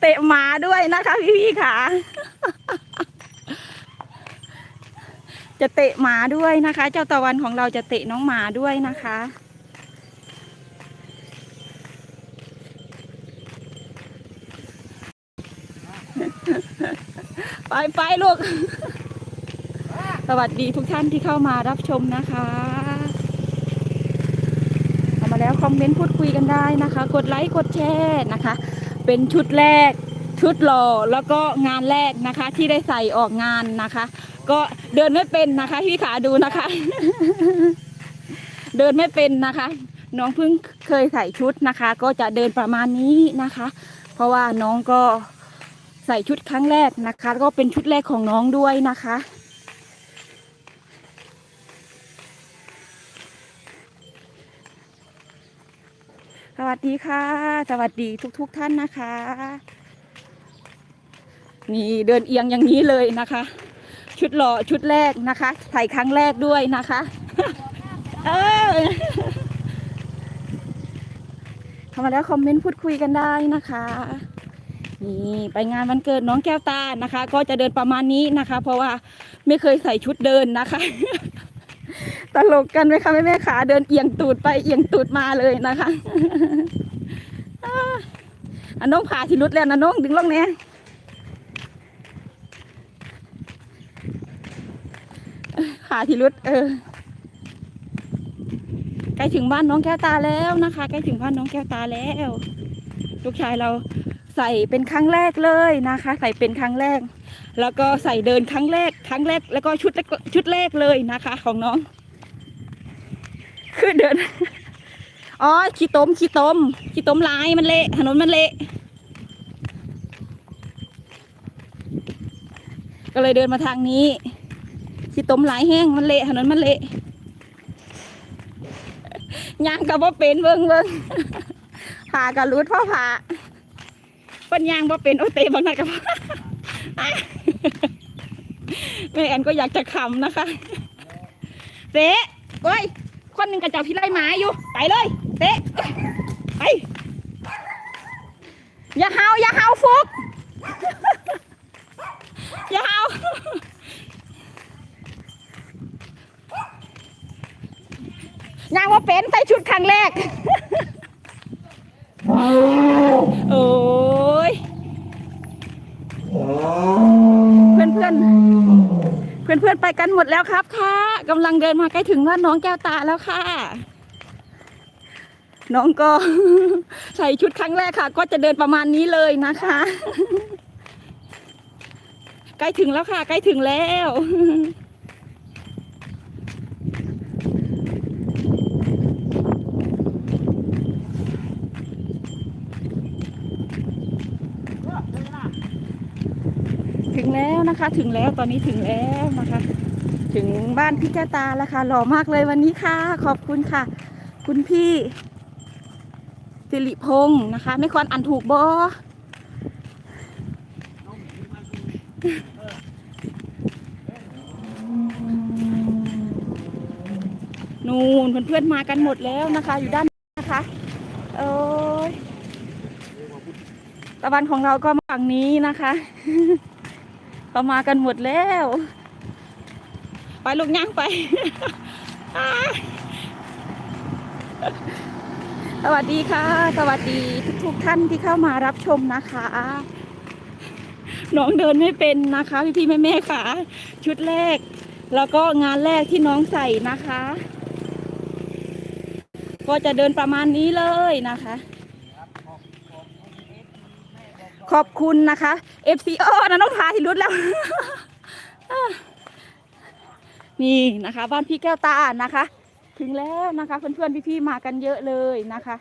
เตะหมาด้วยนะคะพี่ๆค่ะ จะเตะหมาด้วยนะคะ เจ้าตะวันของเราจะเตะน้องหมาด้วยนะคะไปไปลูก สวัสดีทุกท่านที่เข้ามารับชมนะคะเข้ามาแล้วคอมเมนต์พูดคุยกันได้นะคะ กดไลค์กดแชร์นะคะ เป็นชุดแรก ชุดหล่อแล้วก็งานแรกนะคะ ที่ได้ใส่ออกงานนะคะ ก็เดินไม่เป็นนะคะพี่ขาดูนะคะ เดินไม่เป็นนะคะ น้องเพิ่งเคยใส่ชุดนะคะ ก็จะเดินประมาณนี้นะคะ เพราะว่าน้องก็ใส่ชุดครั้งแรกนะคะก็เป็นชุดแรกของน้องด้วยนะคะ สวัสดีค่ะ สวัสดีทุกๆทท่านนะคะ นี่เดินเอียงอย่างนี้เลยนะคะ ชุดหล่อชุดแรกนะคะใส่ครั้งแรกด้วยนะคะ เออเข้ามาแล้วคอมเมนต์พูดคุยกันได้นะคะนี่ไปงานวันเกิดน้องแก้วตานะคะ ก็จะเดินประมาณนี้นะคะ เพราะว่าไม่เคยใส่ชุดเดินนะคะ ตลกกันไหมคะแม่แม่ขาเดินเอียงตูดไปเอียงตูดมาเลยนะคะอันน้องผ่าที่รุดแล้วนะน้องดึงลงเนี่ยผ่าที่รุดเออใกล้ถึงบ้านน้องแก้วตาแล้วนะคะใกล้ถึงบ้านน้องแก้วตาแล้วลูกชายเราใส่เป็นครั้งแรกเลยนะคะ ใส่เป็นครั้งแรก แล้วก็ใส่เดินครั้งแรก ครั้งแรก แล้วก็ชุดแรกชุดแรกเลยนะคะ ของน้อง คือเดิน อ๋อ ขี้ต้ม ขี้ต้ม ขี้ต้มลายมันเละถนนมันเละ ก็เลยเดินมาทางนี้ ขี้ต้มลายแห้งมันเละถนนมันเละย่างกับว่าเป็นเบิ่งเบิ่งผ่ากับรูดพ่อผ่าเป็นย่างว่าเป็นโอเตบางนัดกับแม่แอนก็อยากจะขำนะคะเจ๊เว้ย คนหนึ่งกระจับพี่ไล่หมาอยู่ ไปเลย เตะ ไป อย่าเฮาอย่าเฮาฟุก อย่าเฮายังว่าเป็นใส่ชุดครั้งแรก โอ้ย เพื่อนเพื่อนเพื่อนเพื่อนๆไปกันหมดแล้วครับค่ะกำลังเดินมาใกล้ถึงบ้านน้องแก้วตาแล้วค่ะ น้องก็ใส่ชุดครั้งแรกค่ะ ก็จะเดินประมาณนี้เลยนะคะ ใกล้ถึงแล้วค่ะ ใกล้ถึงแล้ว ถึงแล้วนะคะ ถึงแล้วตอนนี้ถึงแล้วนะคะ ถึงบ้านพี่แก้ตาแล้วค่ะหล่อมากเลยวันนี้ค่ะ ขอบคุณค่ะ คุณพี่สิริพงศ์นะคะ ไม่ควรอ่านถูกบอนู่นเพื่อนๆมากันหมดแล้วนะคะ อยู่ด้านหน้านะคะโอ้ยตะวันของเราก็มาฝั่งนี้นะคะ ก็มากันหมดแล้ว ไปลูกย่างไป สวัสดีค่ะ สวัสดีทุกๆท่านที่เข้ามารับชมนะคะ น้องเดินไม่เป็นนะคะ พี่พี่ๆแม่ๆค่ะ ชุดแรก แล้วก็งานแรกที่น้องใส่นะคะ ก็จะเดินประมาณนี้เลยนะคะ ขอบคุณนะคะ FC เออนะน้องทาที่รุดแล้ว นี่นะคะ บ้านพี่แก้วตานะคะ ถึงแล้วนะคะ เพื่อนๆพี่ๆมากันเยอะเลยนะคะ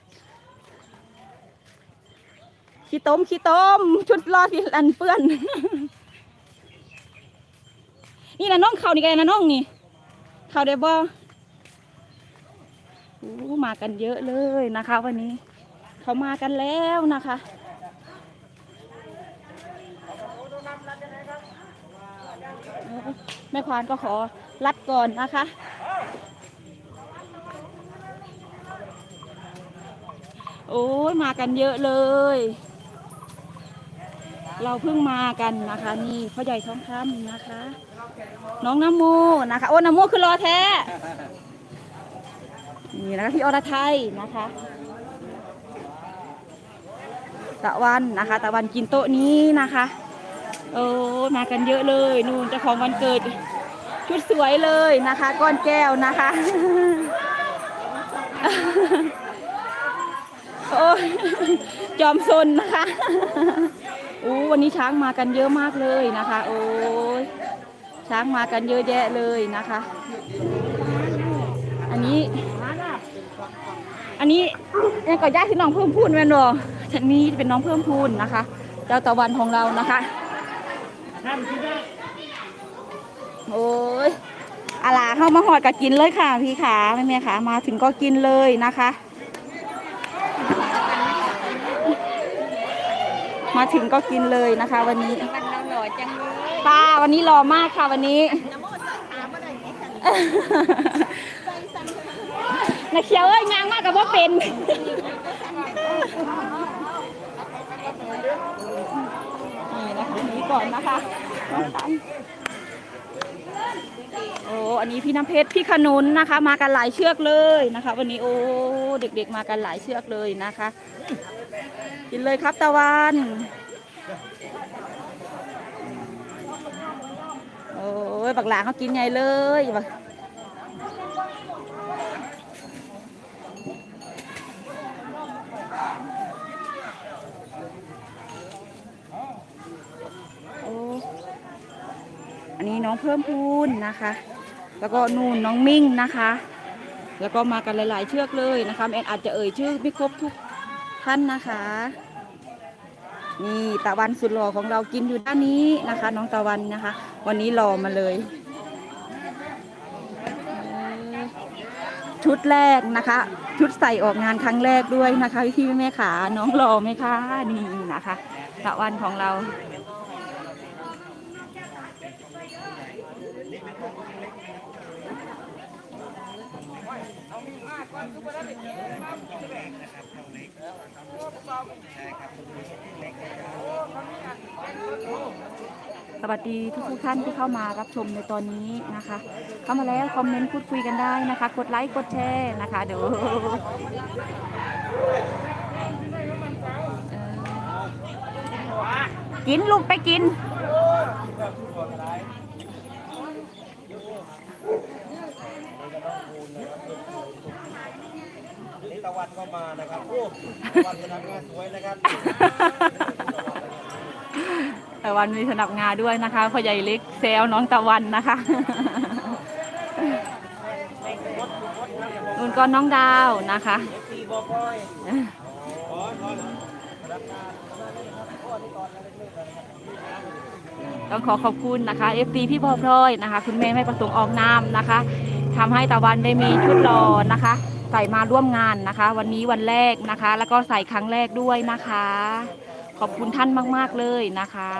ขี้ต้มขี้ต้มชุดรอที่อันเปื้อน นี่นะน้องเขานี่ไงนะน้องนี่ เขาเดบอโอ้มากันเยอะเลยนะคะ วันนี้ เขามากันแล้วนะคะ แม่ควานก็ขอรัดก่อนนะคะ โอ้ยมากันเยอะเลย เราเพิ่งมากันนะคะ นี่พ่อใหญ่ท้องคำนะคะ น้องน้ำโมนะคะ โอ้น้ำโมคือรอแท้ นี่นะคะพี่อรไทยนะคะตะวันนะคะ ตะวันกินโต๊ะนี้นะคะ โอ้มากันเยอะเลยนู่นเจ้าของวันเกิด ชุดสวยเลยนะคะ ก้อนแก้วนะคะ โอ้จอมซนนะคะโอ้วันนี้ช้างมากันเยอะมากเลยนะคะ โอ้ยช้างมากันเยอะแยะเลยนะคะ อันนี้ อันนี้ยังก่อญาติที่น้องเพิ่มพูนแม่นบ่ฉันนี้เป็นน้องเพิ่มพูนนะคะ เจ้าตะวันของเรานะคะ โอ้ยอาลาเข้ามาหอดกับกินเลยค่ะพี่ขาแม่แม่ขามาถึงก็กินเลยนะคะ มาถึงก็กินเลยนะคะ วันนี้วันเราหล่อจังเลยป้าวันนี้รอมากค่ะวันนี้นักเขียวเอ้ยยางมากกับว่าเป็นนี่ นะคะนี่อนนะคะโอ้อันนี้พี่น้ำเพชรพี่ขนุนนะคะ มากันหลายเชือกเลยนะคะ วันนี้โอ้เด็กๆมากันหลายเชือกเลยนะคะ กินเลยครับตะวันโอ้ยบักหลาเขากินใหญ่เลยบัก น้องเพิ่มพูนนะคะ แล้วก็นู่นน้องมิ่งนะคะ แล้วก็มากันหลาย ๆ เชือกเลยนะคะแอนอาจจะเอ่ยชื่อไม่ครบทุกท่านนะคะนี่ตะวันสุดหล่อของเรากินอยู่ด้านนี้นะคะ น้องตะวันนะคะ วันนี้หล่อมาเลย ชุดแรกนะคะ ชุดใส่ออกงานครั้งแรกด้วยนะคะพี่พี่แม่ขาน้องหล่อไหมคะนี่นะคะ ตะวันของเรา สวัสดีทุกทุกท่านที่เข้ามารับชมในตอนนี้นะคะ เข้ามาแล้วคอมเมนต์พูดคุยกันได้นะคะ กดไลค์กดแชร์นะคะเดี๋ยวกินลูกไปกิน นี่ตะวันก็มานะครับโอ้วันนักงานสวยนะครับตะวันมีสนับงาด้วยนะคะพ่อใหญ่เล็กแซวน้องตะวันนะคะนุ่นก็น้องดาวนะคะต้องขอขอบคุณนะคะ FD พี่พอพลอยนะคะ คุณแม่ไม่ประสงค์ออกนามนะคะทำให้ตะวันได้มีชุดรอนะคะ ใส่มาร่วมงานนะคะ วันนี้วันแรกนะคะ แล้วก็ใส่ครั้งแรกด้วยนะคะ ขอบคุณท่านมาก ๆ เลยนะคะ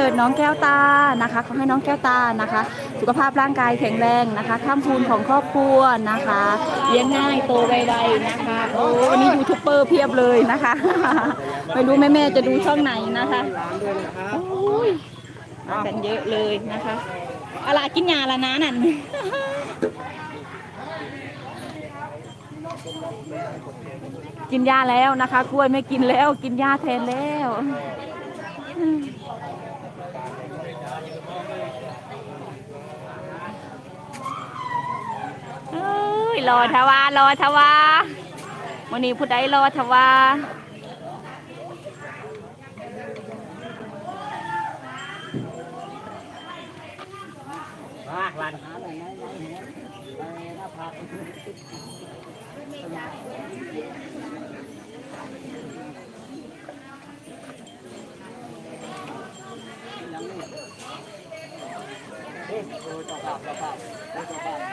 กิดน้องแก้วตานะคะขอให้น้องแก้วตานะคะ สุขภาพร่างกายแข็งแรงนะคะข้ามพูนของครอบครัวนะคะเลี้ยงง่ายโตไวๆนะคะโอ้วันนี้ยูทูบเบอร์เพียบเลยนะคะไม่รู้แม่ๆจะดูช่องไหนนะคะร้านด้วยนะครับโอ้ยมากันเยอะเลยนะคะอะไรกินยาละนะนั่นกินยาแล้วนะคะ กล้วยไม่กินแล้ว กินยาแทนแล้ว เอ้ยรอทวารอทวาวันนี้ผู้ใดรอทวามาวัน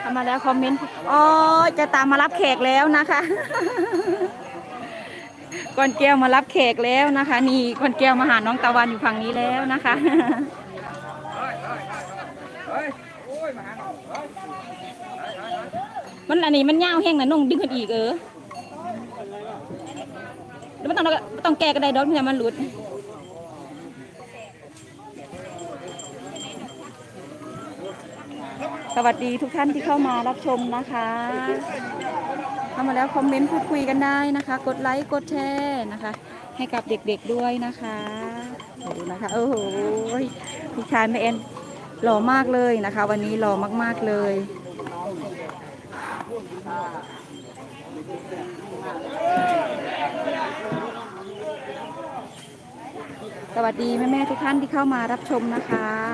เข้ามาแล้วคอมเมนต์อ๋อจะตามมารับแขกแล้วนะคะ ก่อนแก้วมารับแขกแล้วนะคะ นี่ก่อนแก้วมาหาน้องตะวันอยู่ฝั่งนี้แล้วนะคะมันอันนี้มันยาวแห้งนะนุ่งดึงขึ้นอีกเออแล้วไม่ต้องไม่ต้องแก้ก็ได้ดอกเนี่ยมันหลุด สวัสดีทุกท่านที่เข้ามารับชมนะคะเข้ามาแล้วคอมเมนต์พูดคุยกันได้นะคะ กดไลค์กดแชร์นะคะ ให้กับเด็กๆด้วยนะคะดูนะคะโอ้โหพี่ชายแม่เอ็นหล่อมากเลยนะคะ วันนี้หล่อมากๆเลยสวัสดีแม่ๆทุกท่านที่เข้ามารับชมนะคะ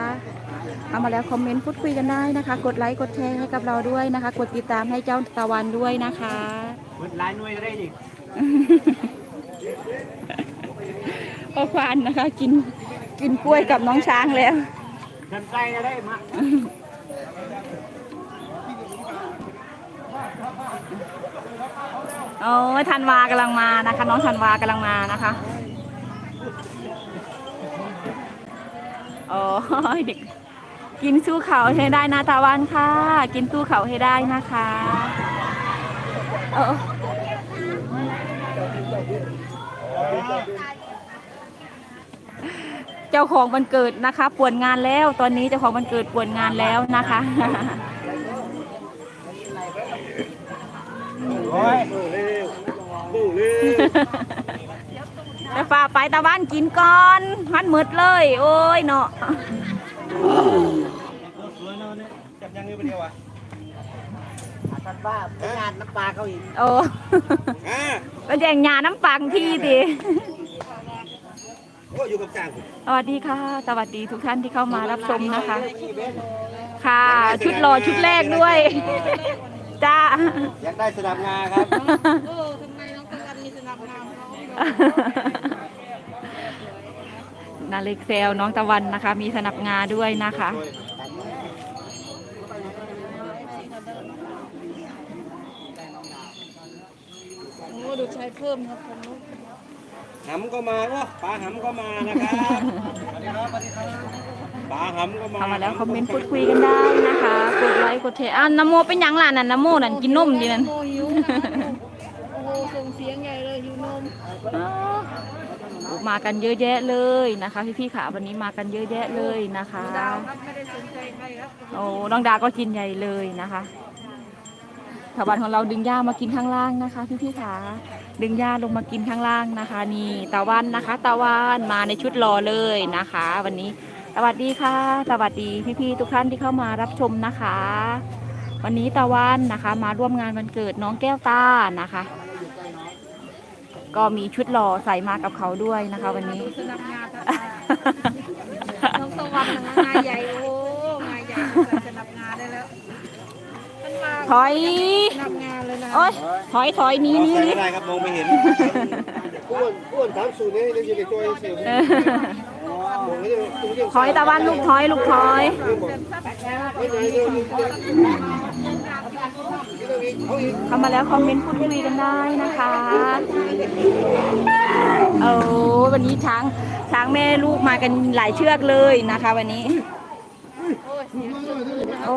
เอามาแล้วคอมเมนต์พูดคุยกันได้นะคะ กดไลค์กดแชร์ให้กับเราด้วยนะคะ กดติดตามให้เจ้าตะวันด้วยนะคะเปิดลายหน่วยได้ดิโอ้ควานนะคะ กินกินกล้วยกับน้องช้างแล้วฉันใกล้จะได้มาโอ้ยธันวากำลังมานะคะ น้องธันวากำลังมานะคะโอ้ยเด็ก กินสู้เขาให้ได้นะตะวันค่ะ กินสู้เขาให้ได้นะคะเออเจ้าของวันเกิดนะคะป่วนงานแล้ว ตอนนี้เจ้าของวันเกิดป่วนงานแล้วนะคะโอ้ยบูเร็วไปฝ่าไปตะวันกินก่อนมันมืดเลย โอ้ยเนาะ สวยเนาะเนี่ยจับยังไงไปเดียววะท่านว่าไปงานน้ำปลาเขาอีกโอ้อ่าก็แย่งยาน้ำปังพี่ดิโอ้อยู่กับจางสวัสดีค่ะ สวัสดีทุกท่านที่เข้ามารับชมนะคะ ค่ะ ชุดหล่อชุดแรกด้วย จ้า อยากได้สนับงาครับเออทำไมน้องตะวันมีสนับงามเขา นาเล็กเซลน้องตะวันนะคะ มีสนับงาด้วยนะคะ โอ้ดูใช้เพิ่มครับผมหำก็มาโอ้ปลาหำก็มานะครับปลาหำก็มาเข้ามาแล้วคอมเมนต์พูดคุยกันได้นะคะ กดไลค์กดแชร์อะน้ำโมเป็นหยังล่ะนั่นน้ำโมนั่นกินนมดีนั่น โมหิวนะโอ้โห ส่งเสียงใหญ่เลยหิวนมอ้าวมากันเยอะแยะเลยนะคะ พี่ๆค่ะวันนี้มากันเยอะแยะเลยนะคะ ดาวครับไม่ได้สนใจใครครับโอ้น้องดาก็กินใหญ่เลยนะคะชาวบ้านของเราดึงหญ้ามากินข้างล่างนะคะ พี่ๆค่ะดึงหญ้าลงมากินข้างล่างนะคะ นี่ตะวันนะคะตะวันมาในชุดรอเลยนะคะ วันนี้สวัสดีค่ะสวัสดีพี่ๆทุกท่านที่เข้ามารับชมนะคะ วันนี้ตะวันนะคะ มาร่วมงานวันเกิดน้องแก้วตานะคะ ก็มีชุดหล่อใส่มากับเขาด้วยนะคะ วันนี้สนับงานน้องตะวันนะงานใหญ่โอ้งานใหญ่ใส่สนับงานได้แล้วท่านมาถอยสนับงานเลยนะโอ๊ยถอยถอยหนี้นี้ใส่นี้ไม่ได้ครับมองไม่เห็นอ้วนอ้วนถามสูตรนี้ยังอยู่ในตัวเสียวผมไม่ได้ผมไม่ได้ถอยตะวันลูกถอยลูกถอยไม่ได้ เรื่องนี้เขาอีกเข้ามาแล้วคอมเมนต์พูดคุยกันได้นะคะโอ้วันนี้ช้างช้างแม่ลูกมากันหลายเชือกเลยนะคะ วันนี้โอ้ยเสียงสุดๆโอ้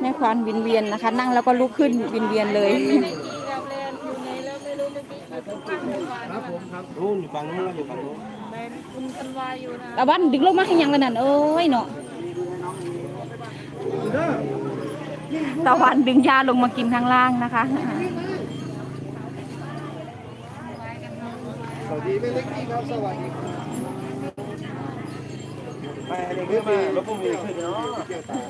แม่ควานวินเวียนนะคะ นั่งแล้วก็ลุกขึ้นวินเวียนเลยไม่ได้ขี่กับแลนอยู่ในแล้วไม่รู้เมื่อกี้อยู่ตรงกลางสะพานครับผมครับนู่นอยู่ฝั่งนู้นอยู่ฝั่งนู้นแมนคุณกันวายอยู่นะตะวันดึงลงมาให้ยังกันนั่นเอ้ยเนาะ ตะวันดึงยาลงมากินข้างล่างนะคะสวัสดีแม่เล็กนี่ครับสวัสดีไปเด็กขึ้นมาแล้วพวกมีขึ้นเนาะเกี่ยวตา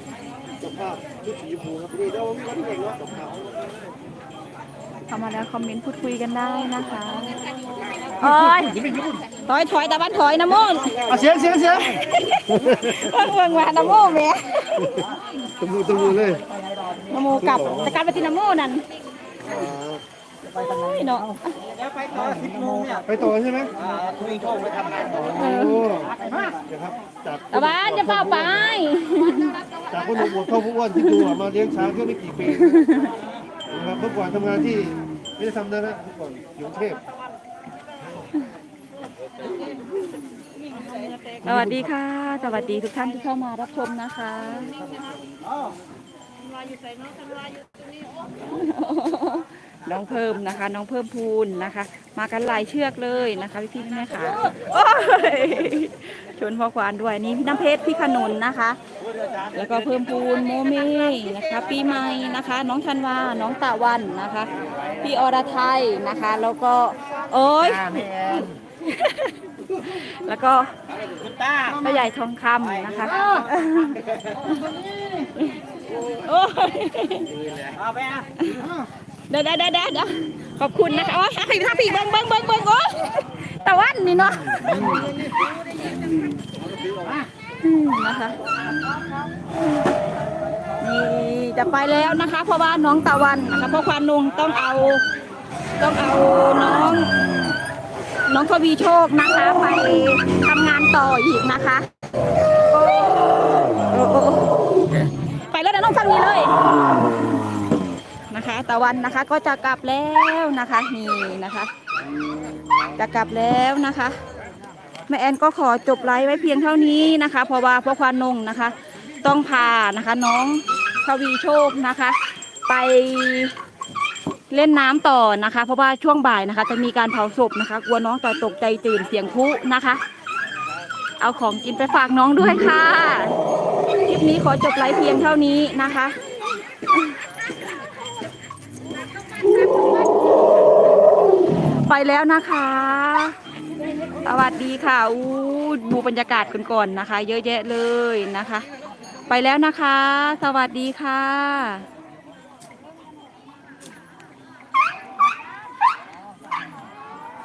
สภาพชุดสีชมพูครับนี่เราไม่ได้เก่งว่าสภาพเข้ามาแล้วคอมเมนต์พูดคุยกันได้นะคะโอ้ย ถอยถอยตะวันถอยนะโมนเสียงเสียงเสียงเบิ่งเบิ่งมานะโมแหม่ตบมือตบมือเลยนะโมกลับจะกลับไปที่นะโมนั่นไปทางไหนเนาะเดี๋ยวไปต่อสิบโมงเนี่ยไปต่อใช่ไหมอ่าคุยโชคไปทำงานต่อโอ้เดี๋ยวครับจากตะวันจะเฝ้าไปจากคนหนุ่มอวบเท่าผู้อ้วนที่ดูอะมาเลี้ยงช้างแค่ไม่กี่ปีนะครับเมื่อก่อนทำงานที่ไม่ได้ทำนะนะเมื่อก่อนอยู่กรุงเทพ สวัสดีค่ะ สวัสดีทุกท่านที่เข้ามารับชมนะคะน้องเพิ่มนะคะ น้องเพิ่มพูนนะคะ มากันหลายเชือกเลยนะคะพี่พี่ๆแม่ค่ะโอ้ยชวนพ่อควานด้วยนี่พี่น้ำเพชรพี่ขนุนนะคะ แล้วก็เพิ่มพูนโมเมนะคะ ปีใหม่นะคะ น้องชันวาน้องตะวันนะคะ พี่อรไทยนะคะ แล้วก็ โอ้ย แม่แอนแล้วก็คุณต้าพ่อใหญ่ทองคำนะคะโอ้ยเอาไปอะเดี๋ยวเดี๋ยวเดี๋ยวเดี๋ยวขอบคุณนะคะโอ้ยให้ท่าพี่เบิ้งเบิ้งเบิ้งเบิ้งโอ้ยตะวันนี่เนาะอืมนะคะนี่จะไปแล้วนะคะ เพราะว่าน้องตะวันนะคะเพราะควานนุงต้องเอา ต้องเอาน้อง น้องทวีโชคนะคะ ไปทำงานต่ออีกนะคะ ไปแล้วนะน้องฟังนี้เลยนะคะ ตะวันนะคะก็จะกลับแล้วนะคะ นี่นะคะ จะกลับแล้วนะคะแม่แอนก็ขอจบไลฟ์ไว้เพียงเท่านี้นะคะ เพราะว่าพ่อควานนงนะคะ ต้องพานะคะน้องทวีโชคนะคะ ไป เล่นน้ำต่อนะคะ เพราะว่าช่วงบ่ายนะคะ จะมีการเผาศพนะคะ กลัวน้องจะตกใจตื่นเสียงพุนะคะ เอาของกินไปฝากน้องด้วยค่ะคลิปนี้ขอจบไลฟ์เพียงเท่านี้นะคะไปแล้วนะคะ สวัสดีค่ะอู้ดูบรรยากาศกันก่อนนะคะ เยอะแยะเลยนะคะ ไปแล้วนะคะ สวัสดีค่ะ